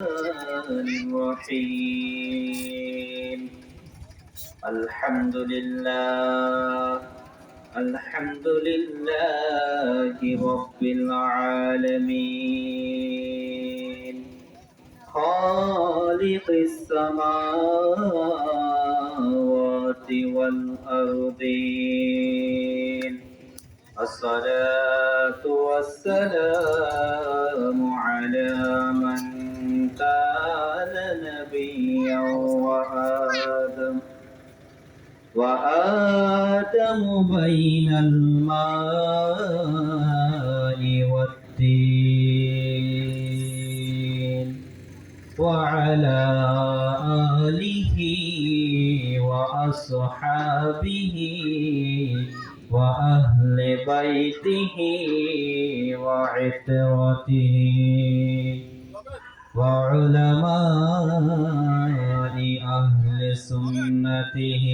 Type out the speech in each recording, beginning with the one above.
الرحيم. الحمد لله الحمد لله رب العالمين. خالق السماوات والأرضين. الصلاة والسلام على من كان نبيا وآدم وآدم بين الماء والدين وعلى آله وأصحابه وأهل بيته وعترته. وعلماء أهل سنته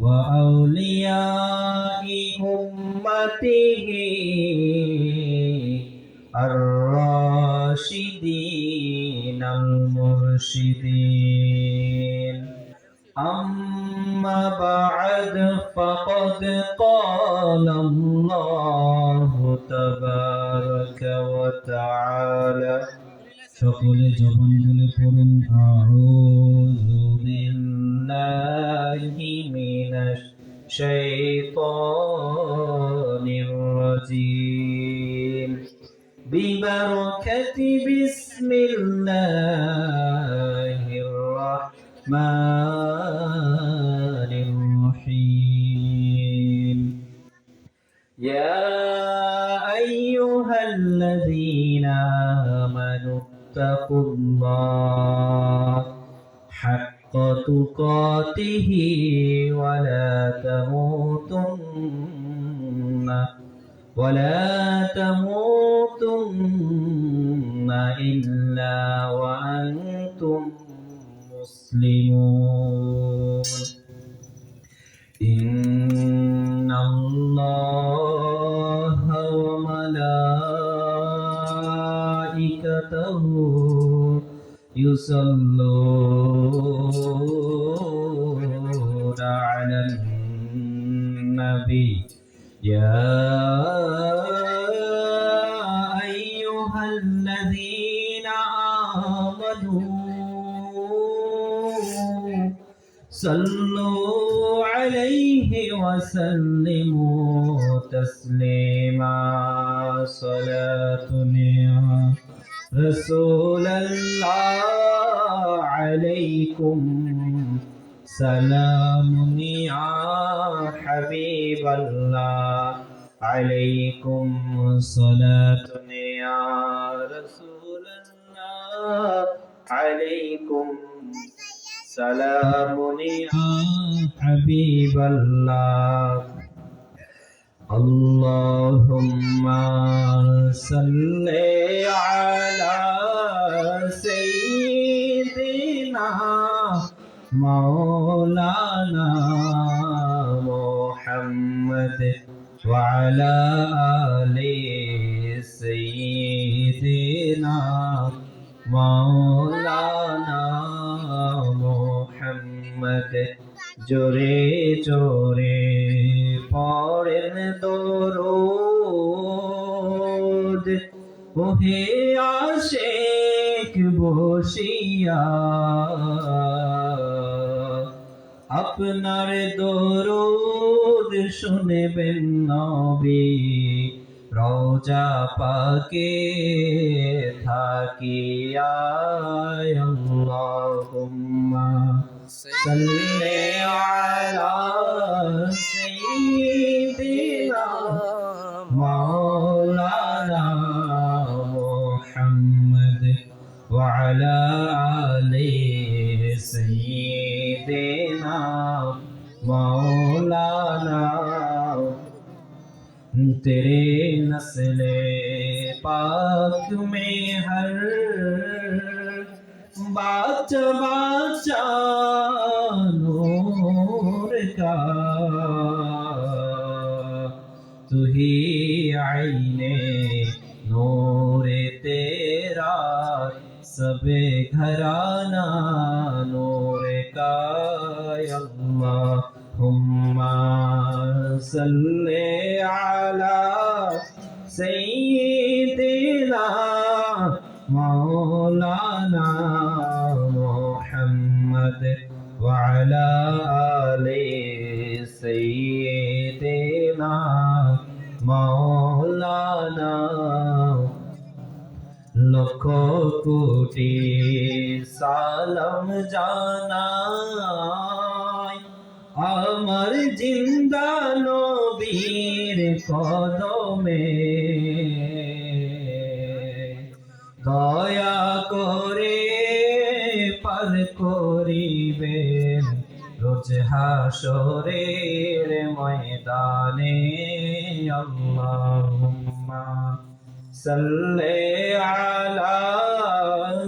وأولياء أمته الراشدين المرشدين أما بعد فقد قال الله تبارك وتعالى সকলে জবান বলে পড়ুন আউযু বিল্লাহি মিনাশ শাইতানির রাজিম। বিবারাকাতি ولا تموتن إلا وأنتم مسلمون إن الله وملائكته يصلون صلوا عليه وسلموا تسليما. صلاة يا رسول الله عليكم. سلام يا حبيب الله. عليكم صلاة يا رسول الله. عليكم سلام يا حبيب الله. اللهم صل على سيدنا مولانا محمد وعلى آل سيدنا مولانا মোহাম্মদ জোরে জোরে পড়েন দরুদ। ওহে আশেক বসিয়া আপনার দরুদ শুনবেন নবী। রওজা পাকে থাকি আল্লাহুম্মা সাল্লি আলা সাইয়্যিদিনা মাওলানা মুহাম্মদ ওয়া আলা तेरे नस्ल पाक में हर बाचा बाचा नूर का। तू ही आईने नूर तेरा, सब घराना नूर का। না লক্ষ কোটি সালাম জানাই। আমার জিন্দা নবীর কদমে। দয়া করে পাল করিবে রোজ হাসরের ময়দানে আল্লাহ। صل على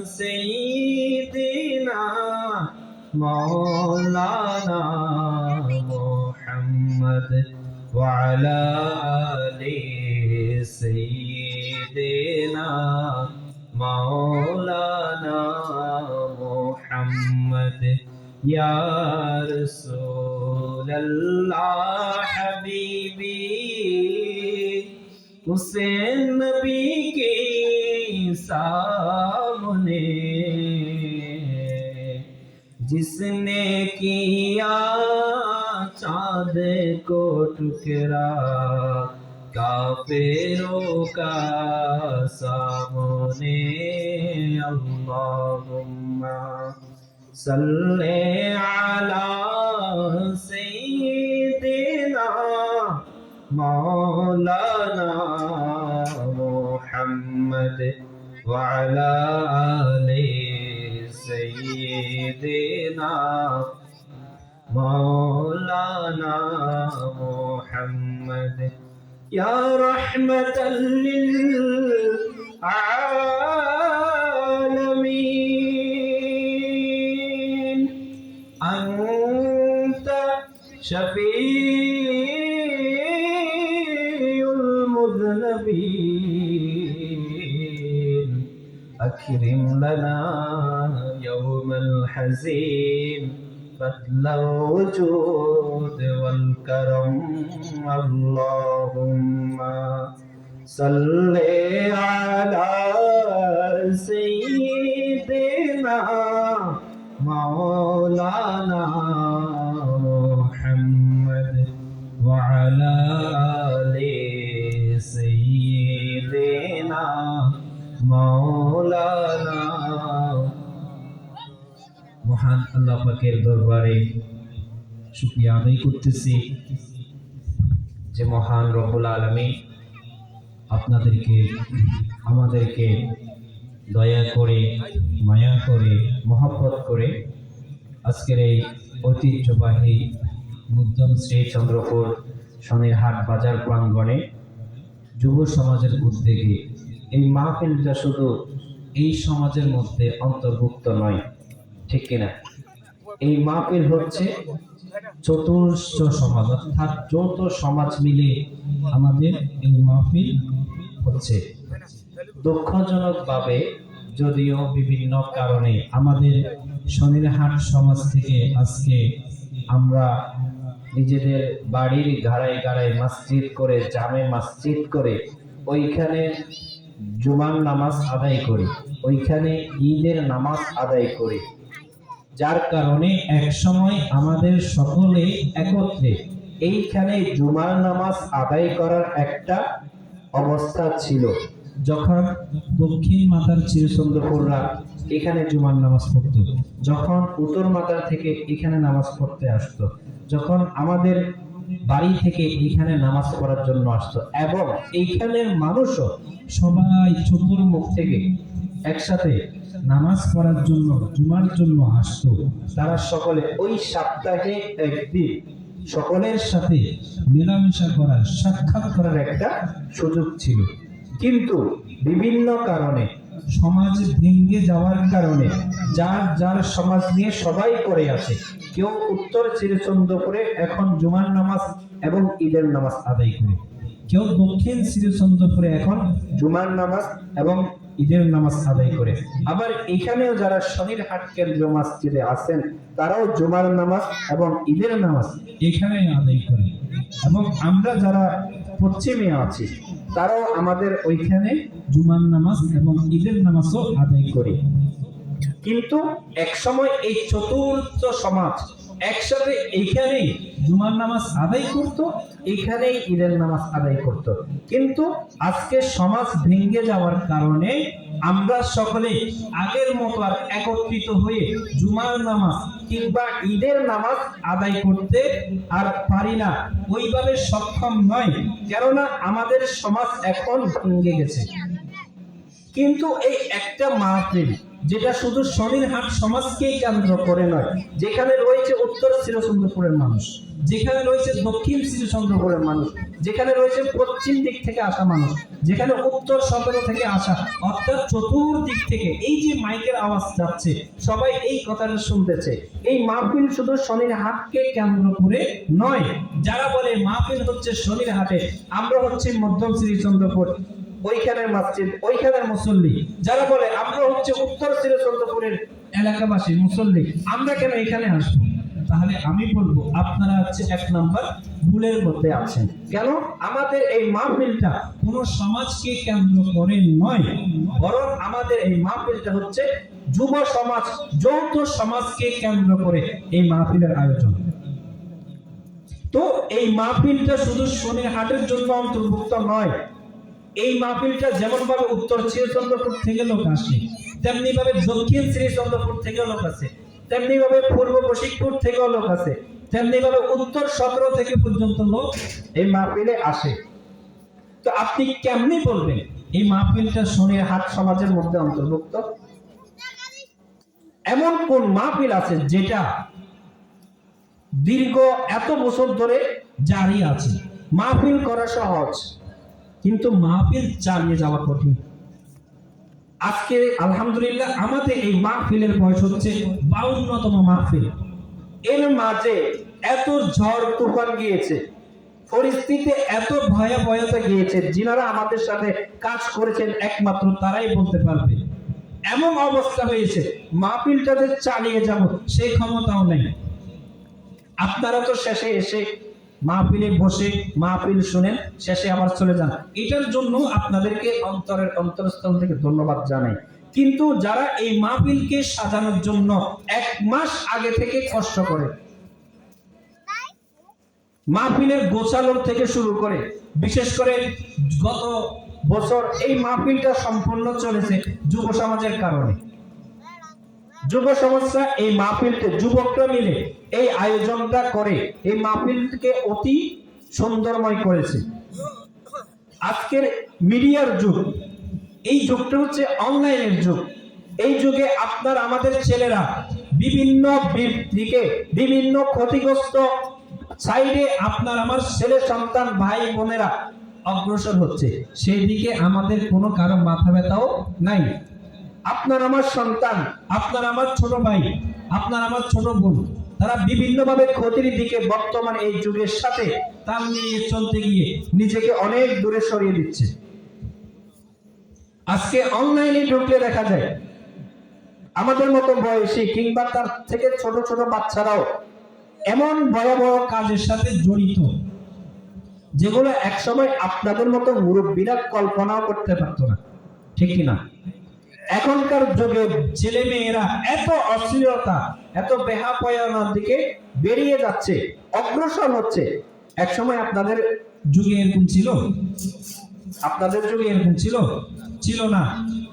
سيدنا مولانا محمد وعلى آله سيدنا مولانا محمد. يا رسول الله حبيبي حسين جس نے کیا چاند کو ٹکرا کافروں کا سامنے اللہم صلی علی سیدنا مولانا محمد وعلى آل سيدنا مولانا محمد. يا رحمة للعالمين. أنت شفيع المذنبين. أكرم لنا يوم الحزين فضل الوجود والكرم اللهم صل على سيدنا مولانا পাকের দরবারে শুকরিয়া আদায় করতেছি যে মহান রব্বুল আলমী আপনাদেরকে, আমাদেরকে দয়া করে, মায়া করে, মহব্বত করে আজকের এই ঐতিহ্যবাহী মুদ্দম শ্রী চন্দ্রপুর শনিরহাট বাজার প্রাঙ্গণে যুব সমাজের উদ্যোগে এই মাহফিলটা শুধু এই সমাজের মধ্যে অন্তর্ভুক্ত নয়, ঠিক কিনা? এই মাহফিল হচ্ছে চতুর্থ সমাজ, অর্থাৎ যৌথ সমাজ মিলে আমাদের এই মাহফিল হচ্ছে। দুঃখজনকভাবে যদিও বিভিন্ন কারণে আমাদের শনিরহাট সমাজ থেকে আজকে আমরা নিজেদের বাড়ির গাড়ায় গাড়ায় মসজিদ করে, জামে মসজিদ করে, ওইখানে জুমার নামাজ আদায় করি, ওইখানে ঈদের নামাজ আদায় করি। যার কারণে এক সময় আমাদের সকলে একত্রে এইখানে জুমার নামাজ আদায় করার একটা অবস্থা ছিল। যখন দক্ষিণ মাতার চিরচন্দ্রপুররা এখানে জুমার নামাজ পড়ত, যখন উত্তর মাতার থেকে এখানে নামাজ পড়তে আসতো, যখন আমাদের বাড়ি থেকে এইখানে নামাজ পড়ার জন্য আসতো এবং এইখানের মানুষও সবাই চতুর্মুখ থেকে একসাথে নামাজ পড়ার জন্য, জুমার জন্য আসতো। তারা সকলে ওই সপ্তাহে একদিন সকলের সাথে মেলামেশা করার, সাক্ষাৎ করার একটা সুযোগ ছিল। কিন্তু বিভিন্ন কারণে, সমাজ ভেঙে যাওয়ার কারণে, যার যার সমাজ নিয়ে সবাই করে আছে, কেউ উত্তর শ্রীচন্দ্রপুরে এখন জুমার নামাজ এবং ঈদের নামাজ আদায় করে। কেউ দক্ষিণ শ্রীচন্দ্রপুরে এখন জুমার নামাজ এবং ঈদের নামাজ আদায় করে। আবার এখানেও যারা শনির হাট কেন্দ্রীয় মসজিদে আছেন, তারাও জুমার নামাজ এবং ঈদের নামাজ এখানে আদায় করে। এবং আমরা যারা পশ্চিমে আছি, তারাও আমাদের ওইখানে জুমার নামাজ এবং ঈদের নামাজও আদায় করে। কিন্তু একসময় এই চতুর্থ সমাজ একসাথে এইখানেই জুমার নামাজ আদায় করত এইখানেই ঈদের নামাজ আদায় করত। কিন্তু আজকে সমাজ ভেঙে যাওয়ার কারণে আমরা সকলে আগের মতো আর একত্রিত হয়ে জুমার নামাজ কিংবা ঈদের নামাজ আদায় করতে আর পারি না। ওইভাবে সক্ষম নয়, কেননা আমাদের সমাজ এখন ভেঙে গেছে। কিন্তু এই একটা মাহফিল যেটা শুধু শনির হাট সমাজকেই কেন্দ্র করে নয়, যেখানে রয়েছে উত্তর শ্রীচন্দ্রপুরের মানুষ, যেখানে রয়েছে দক্ষিণ শ্রীচন্দ্রপুরের মানুষ, যেখানে রয়েছে পশ্চিম দিক থেকে আসা মানুষ, যেখানে উত্তর সতেরো থেকে আসা, অর্থাৎ চতুর্দিক থেকে এই যে মাইকের আওয়াজ যাচ্ছে, সবাই এই কথাটা শুনতেছে। এই মাহফিল শুধু শনির হাটকে কেন্দ্র করে নয়, যারা বলে মাহফিল হচ্ছে শনির হাটে আমরা হচ্ছে মধ্যম শ্রীচন্দ্রপুর। ওইখানের মসজিদ, ওইখানের মুসল্লি। যারা বলে, আমরা হচ্ছে উত্তর শ্রীচন্দ্রপুরের এলাকাবাসী, মুসল্লি, আমরা কেন এখানে আসব? তাহলে আমি বলব, আপনারা হচ্ছে এক নাম্বার ভুলের মধ্যে আছেন। কেন? আমাদের এই মাহফিলটা কোন সমাজকে কেন্দ্র করে নয়, বরং আমাদের এই মাহফিলটা হচ্ছে যুব সমাজ, যৌথ সমাজকে কেন্দ্র করে এই মাহফিলের আয়োজন। তো এই মাহফিলটা শুধু শনির হাটের জন্য অন্তর্ভুক্ত নয় এই মাহফিলটা যেমন ভাবে উত্তর শ্রীচন্দ্রপুর থেকে লোক আসে তেমনি ভাবে দক্ষিণ শ্রীচন্দ্রপুর থেকেও লোক আছে তেমনি ভাবে পূর্ব বশিকপুর থেকেও লোক আছে তেমনি ভাবে উত্তর সতেরো থেকে পর্যন্ত লোক এই মাহফিলে আসে। তো আপনি কেমনি বলবেন এই মাহফিলটা শনির হাট সমাজের মধ্যে অন্তর্ভুক্ত? এমন কোন মাহফিল আছে যেটা দীর্ঘ এত বছর ধরে জারি আছে? মাহফিল করা সহজ। কিন্তু মাহফিল চালিয়ে যাওয়া কঠিন। আজকে আলহামদুলিল্লাহ আমাদের এই মাহফিলের বয়স হচ্ছে বাউন্নতম মাহফিল। এর মাঝে এত ঝড় তুফান গিয়েছে পরিস্থিতি এত ভয়াবহতা গিয়েছে, যিনারা আমাদের সাথে কাজ করেছেন একমাত্র তারাই বলতে পারবে। এমন অবস্থা হয়েছে, মাহফিলটা যে চালিয়ে যাব সেই ক্ষমতাও নেই। আপনারা তো শেষে এসে মাহফিলে বসে মাহফিল শুনেন, শেষে আবার চলে যান। এটার জন্য আপনাদেরকে অন্তরের অন্তরস্থল থেকে ধন্যবাদ জানাই। কিন্তু যারা এই মাহফিলকে সাজানোর জন্য এক মাস আগে থেকে কষ্ট করে, মাহফিলের গোছালোর থেকে শুরু করে, বিশেষ করে গত বছর এই মাহফিলটা সম্পূর্ণ চলেছে যুব সমাজের কারণে। যুব সমস্যা এই মাহফিলকে যুবকরা মিলে এই আয়োজনটা করে, এই মাহফিলকে অতি সুন্দরময় করেছে। আজকের মিডিয়ার যুগ, এই যুগটা হচ্ছে অনলাইনের যুগ। এই যুগে আপনার, আমাদের ছেলেরা বিভিন্ন দিকে বিভিন্ন ক্ষতিগ্রস্ত সাইডে আপনার, আমার ছেলে, সন্তান, ভাই, বোনেরা অগ্রসর হচ্ছে। সেই দিকে আমাদের কোনো কারও মাথা ব্যথাও নাই। আপনার আমার সন্তান, আপনার আমার ছোট ভাই, আপনার আমার ছোট বোন, তারা বিভিন্নভাবে ক্ষতির দিকে বর্তমান এই যুগের সাথে তাল নিয়ে চলতে গিয়ে নিজেকে অনেক দূরে সরিয়ে দিচ্ছে। আজকে অনলাইনে ঢুকলে দেখা যায়, আমাদের মতো বয়সী কিংবা তার থেকে ছোট ছোট বাচ্চারাও এমন বড় কাজের সাথে জড়িত, যেগুলো একসময় আপনাদের মতো মুরব্বীরা কল্পনাও করতে পারতো না, ঠিক কিনা? এখনকার যুগে ছেলে মেয়েরা এত অশ্লীলতা, এত বেহাপয়ানার দিকে বেরিয়ে যাচ্ছে, অগ্রসর হচ্ছে। একসময় আপনাদের যুগে এরকম ছিল? আপনাদের যুগে এরকম ছিল? ছিল না।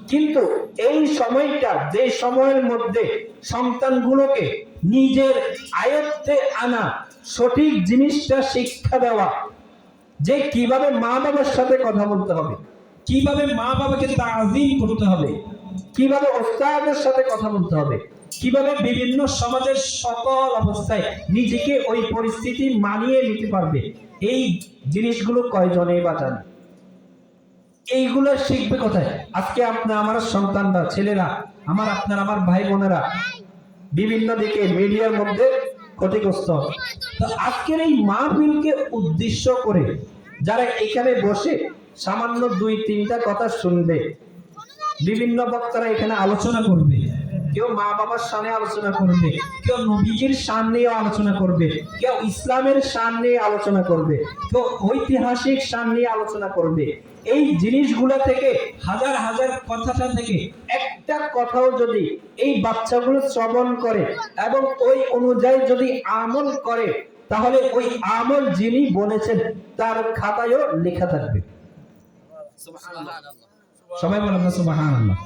কিন্তু এই সময়টা, যে সময়ের মধ্যে সন্তানগুলোকে নিজের আয়ত্তে আনা সঠিক জিনিসটা শিক্ষা দেওয়া, যে কীভাবে মা বাবার সাথে কথা বলতে হবে, কীভাবে মা বাবাকে তাজিম করতে হবে কীভাবে ওস্তাদের সাথে কথা বলতে হবে? কীভাবে বিভিন্ন সমাজের সকল অবস্থায় নিজেকে ওই পরিস্থিতি মানিয়ে নিতে পারবে? এই জিনিসগুলো কয়জনে বা জানে? এইগুলো শিখবে কোথায়? আজকে আপনার, আমার সন্তানরা, ছেলেরা, আমার আপনার, আমার ভাই বোনেরা, বিভিন্ন দিকে মিডিয়ার মধ্যে ক্ষতিগ্রস্ত। তো আজকের এই মাহফিলকে উদ্দেশ্য করে যারা এখানে বসে সামান্য দুই তিনটা কথা শুনবে বিভিন্ন বক্তারা এখানে আলোচনা করবে। কেউ মা বাবার সামনে আলোচনা করবে, কেউ নবীজির সামনে আলোচনা করবে, কেউ ইসলামের সামনে আলোচনা করবে, কেউ ঐতিহাসিক সামনে আলোচনা করবে। এই জিনিসগুলো থেকে, হাজার হাজার কথাটা থেকে একটা কথাও যদি এই বাচ্চাগুলো শ্রবণ করে এবং ওই অনুযায়ী যদি আমল করে, তাহলে ওই আমল যিনি বলেছেন, তার খাতায়ও লেখা থাকবে। সবাই বলেন না, সুবহানাল্লাহ।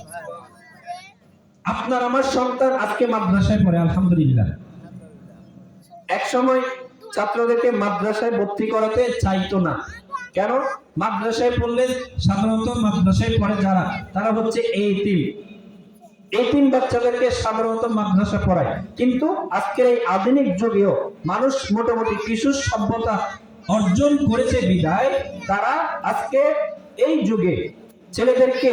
আপনার আমার সন্তান আজকে মাদ্রাসায় পড়ে, আলহামদুলিল্লাহ। এক সময় ছাত্রদেরকে মাদ্রাসায় ভর্তি করাতে চাইতো না। কেন? মাদ্রাসায় পড়লে সাধারণত মাদ্রাসায় পড়ে যারা, তারা হচ্ছে এই তিন এই তিন বাচ্চাদেরকে সাধারণত মাদ্রাসা পড়ায়। কিন্তু আজকের এই আধুনিক যুগেও মানুষ মোটামুটি কিছু সভ্যতা অর্জন করেছে বিদায় তারা আজকে এই যুগে ছেলেদেরকে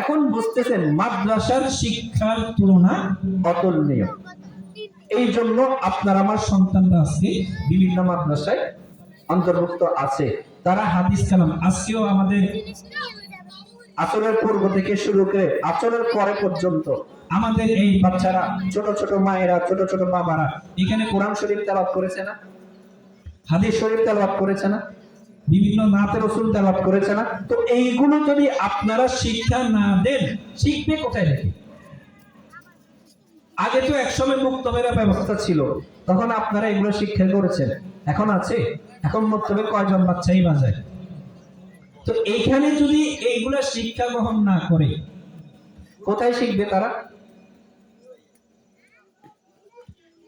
এখন বুঝতেছেন মাদ্রাসার শিক্ষার তুলনা অতুলনীয়। এই জন্য আপনার আমার সন্তানরা আজকে বিভিন্ন মাদ্রাসায় অন্তর্ভুক্ত আছে। তারা হাদিস কালাম, আজকেও আমাদের আচরের পূর্ব থেকে শুরু করে আচরের পরে পর্যন্ত আমাদের এই বাচ্চারা, ছোট ছোট মায়েরা, ছোট ছোট বাবারা, এখানে কোরআন শরীফ তেলাওয়াত করেছে না? হাদিস শরীফ তেলাওয়াত করেছে না? বিভিন্ন নাতে রসুল তেলাওয়াত করেছে না। তো এইগুলো যদি আপনারা শিক্ষা না দেন, শিখবে কোথায় থেকে আগে তো একসময় মুক্তবের ব্যবস্থা ছিল, তখন আপনারা এগুলো শিক্ষা করেছেন। এখন আছে? এখন মুক্তবে কয়জন বাচ্চাই বাজায়? তো এইখানে যদি এইগুলা শিক্ষা গ্রহণ না করে, কোথায় শিখবে তারা?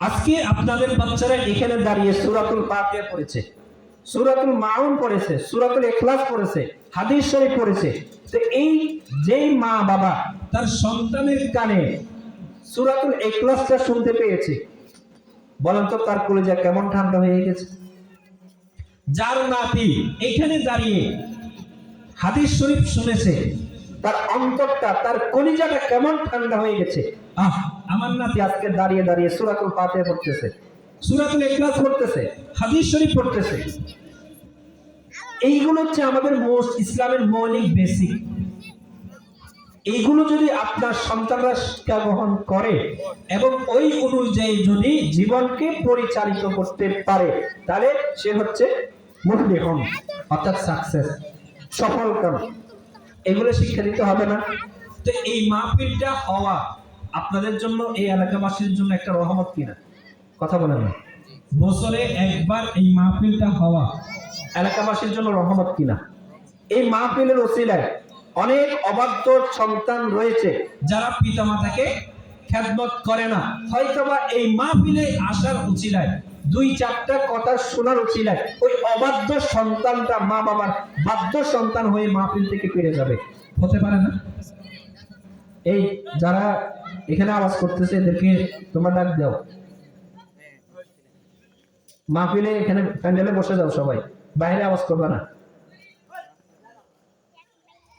আজকে আপনাদের বাচ্চারা এখানে দাঁড়িয়ে সুরাতুল ফাতিহা পড়েছে। সুরাতুল মাউন পড়েছে, সুরাতুল ইখলাস পড়েছে, হাদিস শরীফ পড়েছে। তো এই যেই মা বাবা, তার সন্তানের কানে সুরাতুল ইখলাসটা শুনতে পেয়েছে। বলেন তো তার কলেজা কেমন ঠান্ডা হয়ে গেছে। যার নাতি এখানে দাঁড়িয়ে হাদিস শরীফ শুনেছে, তার অন্তরটা, তার কলিজাটা কেমন ঠান্ডা হয়ে গেছে। আহ, আমার নাতি আজকে দাঁড়িয়ে দাঁড়িয়ে সুরাতুল পাতে পড়তেছে। সুরাতুল ইখলাস পড়তেছে, হাদিস শরীফ পড়তেছে। এইগুলো হচ্ছে আমাদের মোস্ট ইসলামের মৌলিক বেসিক এইগুলো যদি আপনার সন্তানরা শিক্ষা গ্রহণ করে এবং ওই অনুযায়ী যদি জীবনকে পরিচালিত করতে পারে, তাহলে সে হচ্ছে মুফলিহন অর্থাৎ সাকসেস সফল কাম এগুলো শিক্ষা দিতে হবে না। তো এই মাহফিলটা হওয়া আপনাদের জন্য, এই এলাকাবাসীর জন্য একটা রহমত কিনা? কথা বলেন না। বছরে একবার এই মাহফিলটা হওয়া। এলাকাবাসীর জন্য রহমত কিনা? এই মাহফিলের ওসিলায় অনেক অবাধ্য সন্তান রয়েছে। যারা পিতামাতাকে খ্যাতমত করে না হয়তোবা এই মাহফিলে আসার উচিলায় দুই চারটা কথা শোনার উচিলায় ওই অবাধ্য সন্তানটা মা বাবার বাধ্য সন্তান হয়ে মাহফিল থেকে ফিরে যাবে। হতে পারে না? এই যারা এখানে আওয়াজ করতেছে এদেরকে তোমার ডাক দাও। মাহফিলে এখানে প্যান্ডেলে বসে যাও সবাই বাইরে আওয়াজ করবে না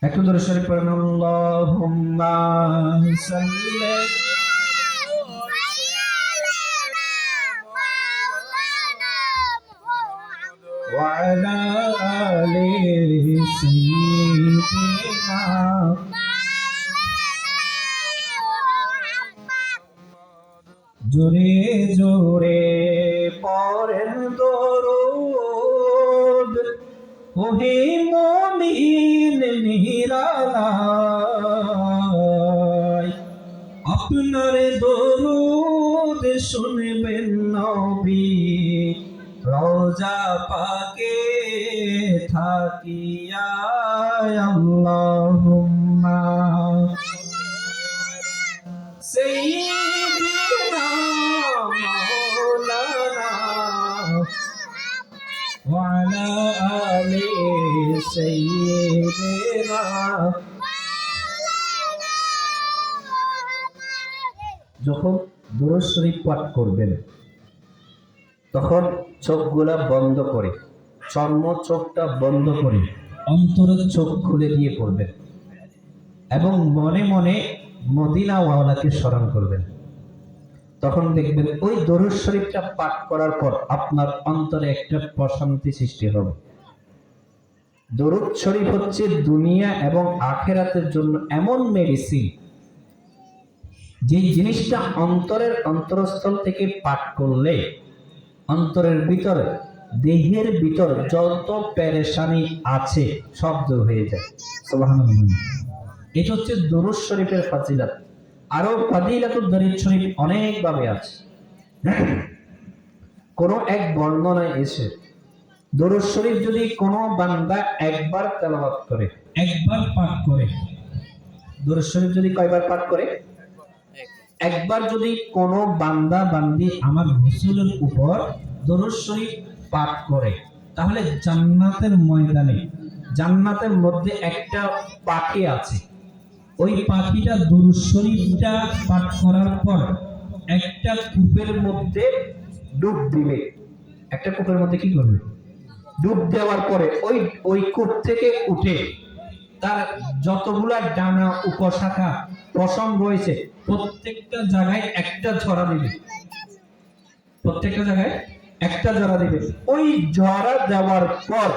একটু ধরে শরীফ পড়েন আল্লাহুম্মা সাল্লি وعلى যখন দুরুদ পাঠ করবেন, তখন চোখগুলা বন্ধ করে, চর্ম চোখটা বন্ধ করে অন্তরের চোখ খুলে দিয়ে পড়বেন এবং মনে মনে মদিনা ওয়ালাকে স্মরণ করবেন। তখন দেখবেন ওই দরুদ শরীফটা পাঠ করার পর আপনার অন্তরে একটা প্রশান্তি সৃষ্টি হবে। দরুদ শরীফ হচ্ছে দুনিয়া এবং আখেরাতের জন্য এমন মেডিসিন যে জিনিসটা অন্তরের অন্তরস্থল থেকে পাঠ করলে, অন্তরের ভিতরে, দেহের ভিতর যত পেরেশানি আছে, সব দূর হয়ে যায়। এটা হচ্ছে দরুদ শরীফের ফাজিলাত। আরও ফাজিলাতুল দরুদ শরীফ অনেকভাবে আছে। কোন এক বর্ণনায় এসে দরুদ শরীফ যদি কোনো বান্দা একবার তেলাওয়াত করে একবার পাঠ করে। দরুদ শরীফ যদি কয়বার পাঠ করে? একবার যদি কোনো বান্দা বান্দি আমার রসুলের উপর দরুদ শরীফ পাঠ করে তাহলে জান্নাতের ময়দানে জান্নাতের মধ্যে একটা পাখি আছে। ওই পাখিটা দরুদ শরীফটা পাঠ করার পর একটা কূপের মধ্যে ডুব দিবে। একটা কূপের মধ্যে কি করবে? ডুব দেওয়ার পরে ওই ওই কূপ থেকে উঠে তার যতগুলা ডানা উপশাখা পশম রয়েছে প্রত্যেকটা জায়গায় একটা ঝরা দিবে। প্রত্যেকটা জায়গায় একটা ঝরা দিবে। ওই ঝরা দেওয়ার পর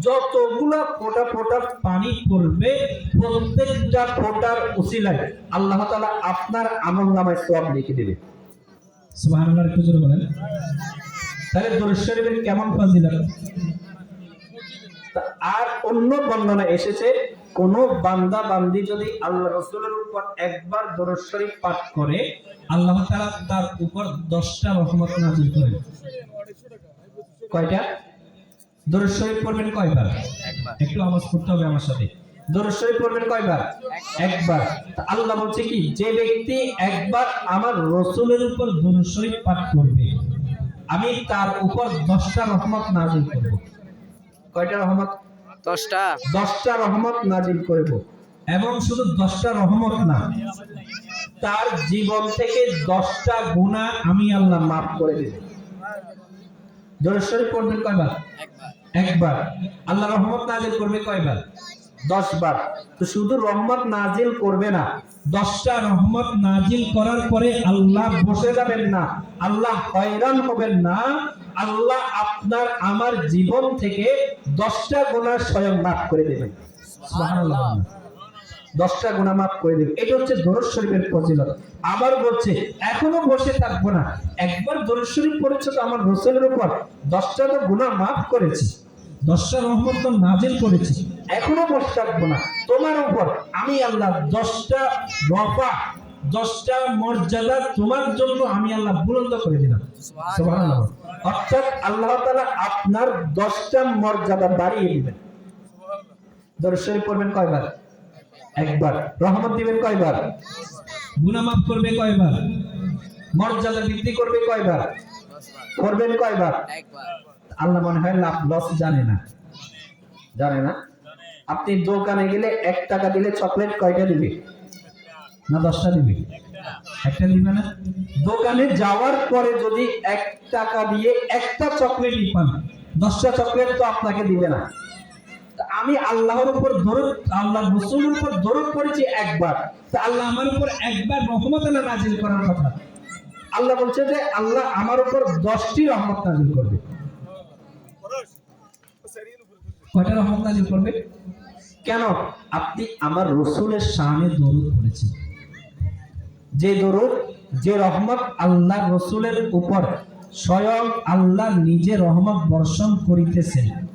যতগুলা ফোঁটা ফোঁটা পানি পড়বে, প্রত্যেকটা ফোঁটার উসিলায় আল্লাহ তাআলা আপনার আমল নামায় সব লিখে দেবে। সুবহানাল্লাহ, একটু জোরে বলেন। তাহলে দরুদ শরীফের কেমন ফাজিলত? আর অন্য বর্ণনা এসেছে কোন বান্দা বান্দি যদি আল্লাহ রসুলের উপর একবার দরুদ শরীফ পাঠ করে আল্লাহ তাআলা তার উপর দশটা রহমত নাজিল করেন কয়টা? দরুদ শরীফ পড়বেন কয়বার? একটু আওয়াজ করতে হবে আমার সাথে। দরুদ শরীফ পড়বেন কয়বার? একবার। আল্লাহ বলছে কি যে ব্যক্তি একবার আমার রসুলের উপর দরুদ শরীফ পাঠ করবে আমি তার উপর দশটা রহমত নাজিল করব। কয়টা রহমত? দশটা। দশটা রহমত নাজিল করব। এবং শুধু দশটা রহমত না তার জীবন থেকে দশটা গুণা আমি আল্লাহ মাফ করে দেব। শরীফ পড়বেন কয়বার? একবার। একবার। আল্লাহ রহমত নাজিল করবে কয়বার? দশ বার তো শুধু রহমত নাজিল করবে না, দশটা রহমত নাজিল করার পরে আল্লাহ বসে যাবেন না, আল্লাহ হয়রান হবেন না, আল্লাহ আপনার আমার জীবন থেকে দশটা গোনা স্বয়ং মাফ করে দেবেন। দশটা গুণা মাফ করে দেবে এটা হচ্ছে দরজ শরীফের ফজিলত। আবার বলছে, এখনও বসে থাকব না। একবার দরজ শরীফ পড়েছে তো আমার রসুলের উপর। দশটা তো গুণা মাফ করেছি। দশটা রহমত তো নাজিল করেছি। এখনও থাকব না। তোমার উপর আমি আল্লাহ দশটা রফা দশটা মর্যাদা তোমার জন্য আমি আল্লাহ বুলন্দ করে দিলাম। অর্থাৎ আল্লাহ তাআলা আপনার দশটা মর্যাদা বাড়িয়ে দিবেন। দরজ শরীফ পড়বেন কয়বার? একবার। রহমত দিবেন কয়বার? গুনাহ মাফ করবে কয়বার? মর্যাদা বৃদ্ধি করবে কয়বার? করবেন কয়বার? আল্লাহ মনে হয় লাভ লস জানে না। জানে না? আপনি দোকানে গেলে এক টাকা দিলে চকলেট কয়টা দিবে? না, দশটা দিবে। একটা দিবে না? দোকানে যাওয়ার পরে যদি এক টাকা দিয়ে একটা চকলেট পান, দশটা চকলেট তো আপনাকে দিবে না। আমি আল্লাহর উপর দরদ, আল্লাহ রসুলের উপর দরদ করেছি একবার। তা আল্লাহ আমার উপর একবার রহমত আল্লাহ নাজিল করার কথা। আল্লাহ বলছে যে, আল্লাহ আমার উপর দশটি রহমত নাজিল করবে। কয়টা রহমত নাজিল করবে? কেন? আপনি আমার রসুলের সামনে দরুদ করেছেন যে দরুদ, যে রহমত আল্লাহ রসুলের উপর স্বয়ং আল্লাহ নিজে রহমত বর্ষণ করিতেছেন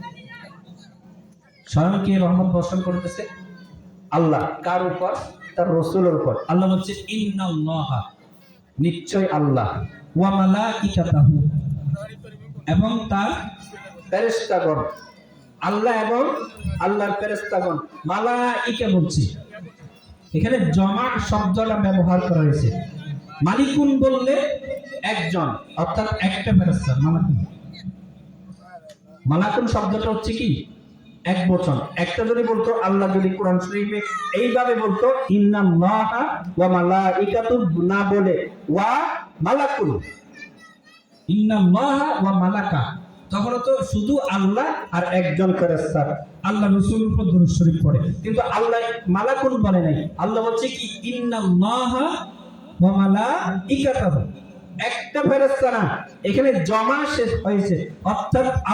স্বয়ং কে রহমত বর্ষণ করতেছে? আল্লাহ। কার উপর? তার রসুলের উপর। আল্লাহ ইন্নাল্লাহ। নিশ্চয় আল্লাহ। ওয়া মালাইকাতাহু। এবং তার ফেরেশতাগণ। আল্লাহ এবং আল্লাহর ফেরেশতাগণ মালাইকা বলছি। এখানে জমা শব্দটা ব্যবহার করা হয়েছে। মালিকুন বললে একজন, অর্থাৎ একটা ফেরেশতা, মালাকুন। মালাকুন শব্দটা হচ্ছে কি? এক বচন। একটা যদি বলতো, আল্লাহ যদি কোরআন শরীফে এইভাবে বলতো, ইন্নাল্লাহা ওয়া মালাইকাতু, না বলে, ওয়া মালাকুন। ইন্নাল্লাহা ওয়া মালাকা। তখন তো শুধু আল্লাহ আর একজন ফেরেশতা। আল্লাহ রসুল উপর দরুদ শরীফ পড়ে। কিন্তু আল্লাহ মালাকুল বলে নাই। আল্লাহ বলছে কি, ইন্নাল্লাহা ওয়া মালাইকাতাহু। একটা ফেরেশতা না, এখানে জমা শেষ হয়েছে। অর্থাৎ